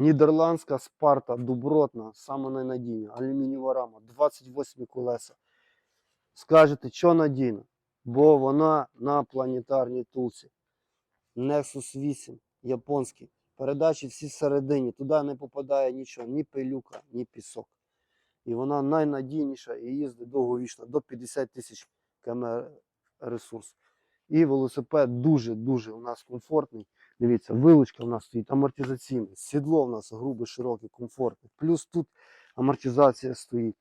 Нідерландська спарта добротна, саме найнадійна, алюмінієва рама, 28 колеса. Скажете, що надійно? Бо вона на планетарній тулці. Nexus 8, японський. Передачі всі всередині. Туди не попадає нічого, ні пилюка, ні пісок. І вона найнадійніша і їздить довговічно, до 50 тисяч км ресурс. І велосипед дуже-дуже у нас комфортний. Дивіться, вилучка у нас стоїть амортизаційна, сідло у нас грубе, широке, комфортне. Плюс тут амортизація стоїть.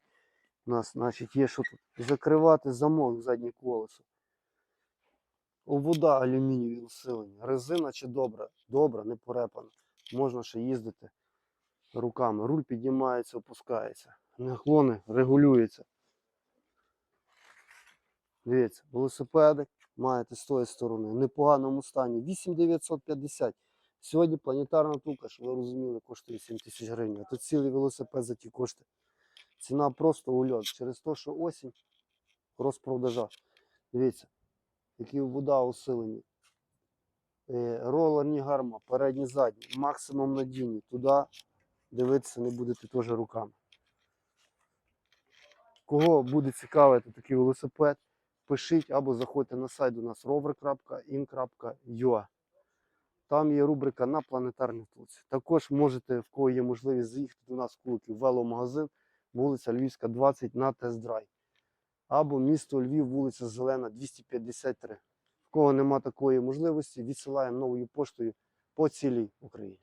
У нас, значить, є що тут? Закривати замок заднє колесо. Вода алюмінієві усилення. Резина чи добра? Добра, не порепана. Можна ще їздити руками. Руль піднімається, опускається. Наклони регулюються. Дивіться, велосипедик маєте з тої сторони. В непоганому стані. 8950. Сьогодні планетарна тука, що ви розуміли, коштує 7 тисяч гривень. А тут цілий велосипед за ті кошти. Ціна просто ульот. Через те, що осінь розпродажа. Дивіться, які вода усилені. Е, Ролерні гарма, передні задні, максимум надійні. Туди дивитися не будете теж руками. Кого буде цікавити такий велосипед, пишіть або заходьте на сайт у нас rover.in.ua. Там є рубрика на планетарній втулці. Також можете, в кого є можливість заїхати до нас в Куликів веломагазин, вулиця Львівська, 20 на тест-драйв. Або місто Львів, вулиця Зелена, 253. В кого нема такої можливості, відсилаємо новою поштою по цілій Україні.